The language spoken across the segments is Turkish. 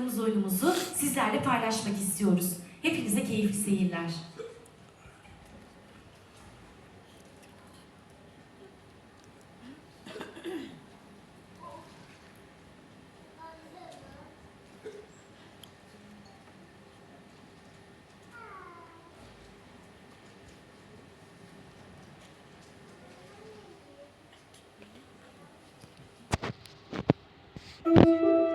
çıkarttığımız oyunumuzu sizlerle paylaşmak istiyoruz. Hepinize keyifli seyirler. Oo,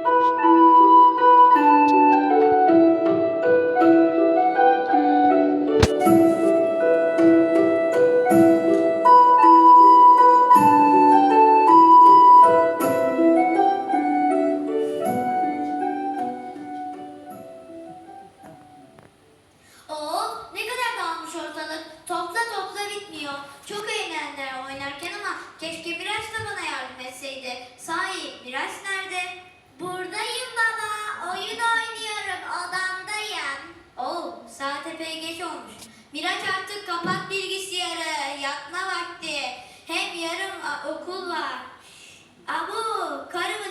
Eğlendiler oynarken ama keşke Miraç da bana yardım etseydi. Sahi Miraç nerede? Buradayım baba. Oyun oynuyorum. Odamdayım. Oo, saat epey geç olmuş. Miraç artık kapat bilgisayarı. Yatma vakti. Hem yarın a, okul var. Abu, karımın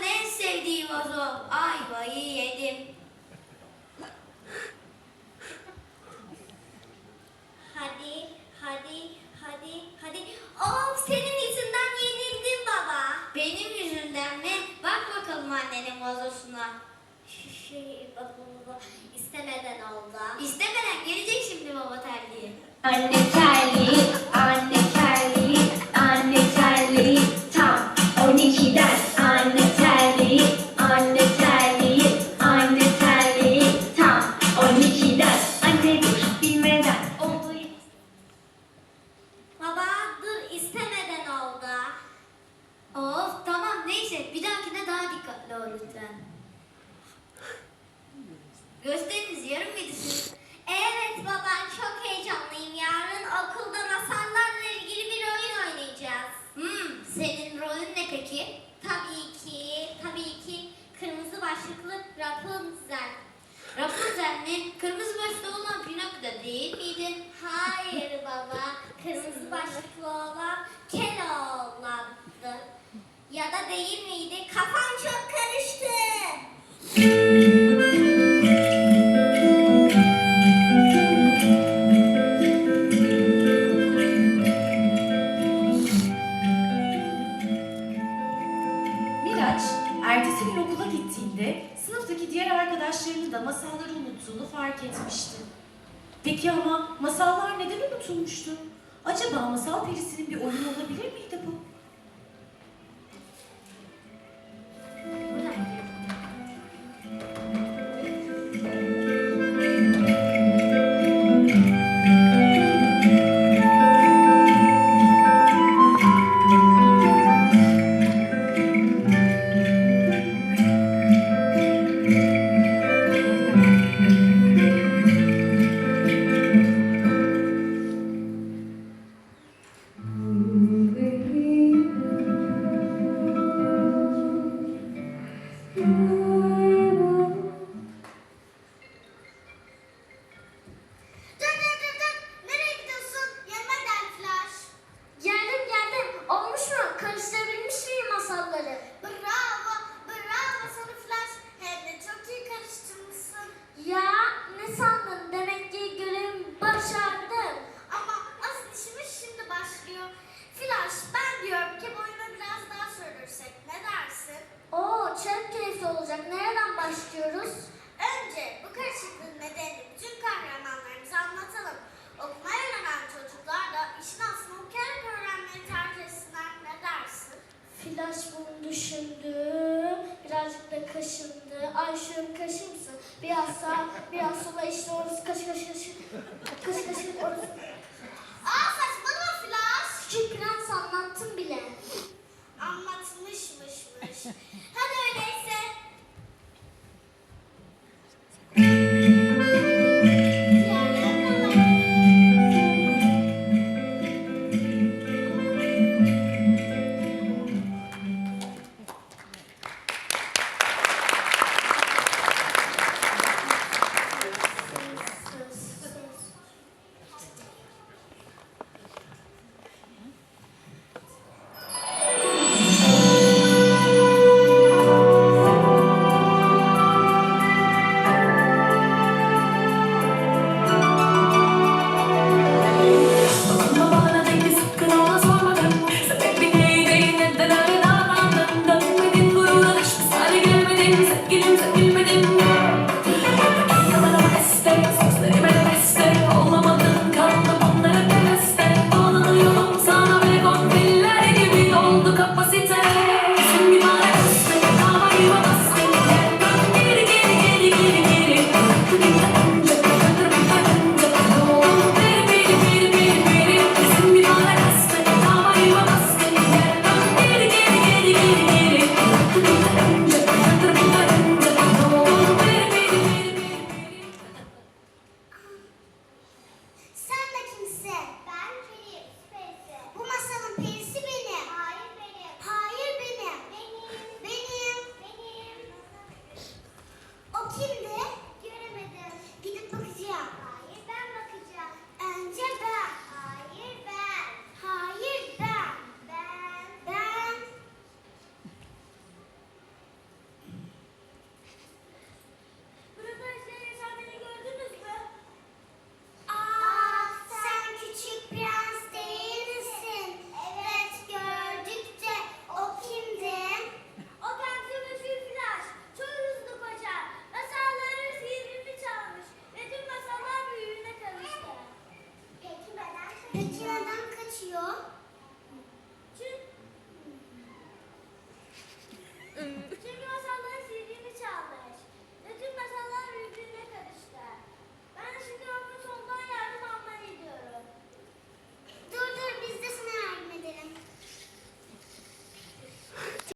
Baba istemeden oldu. İstemeden gelecek şimdi baba terliği. Anne Gösteriniz yarın mıydı? Evet baba çok heyecanlıyım. Yarın okulda masallarla ilgili bir oyun oynayacağız. Hmm, senin rolün ne peki? Tabii ki, tabii ki kırmızı başlıklı Rapunzel. Rapunzel mi? Kırmızı başlıklı olan Pinokyo değil miydi? Hayır baba, kırmızı başlıklı olan Keloğlan'dı. Ya da değil miydi? Kafam çok karıştı. Ertesi gün okula gittiğinde sınıftaki diğer arkadaşlarının da masalları unuttuğunu fark etmişti. Peki ama masallar neden unutulmuştu? Acaba masal perisinin bir oyunu olabilir miydi Ay şöyle kaşır mısın? Biraz sağ, biraz sola işte orası kaşı kaşı kaşı. Kaşı kaşı orası. Aa saçmalama Flash. Küçük prens anlattım bile. Anlatmışmışmış. Hadi öyleyse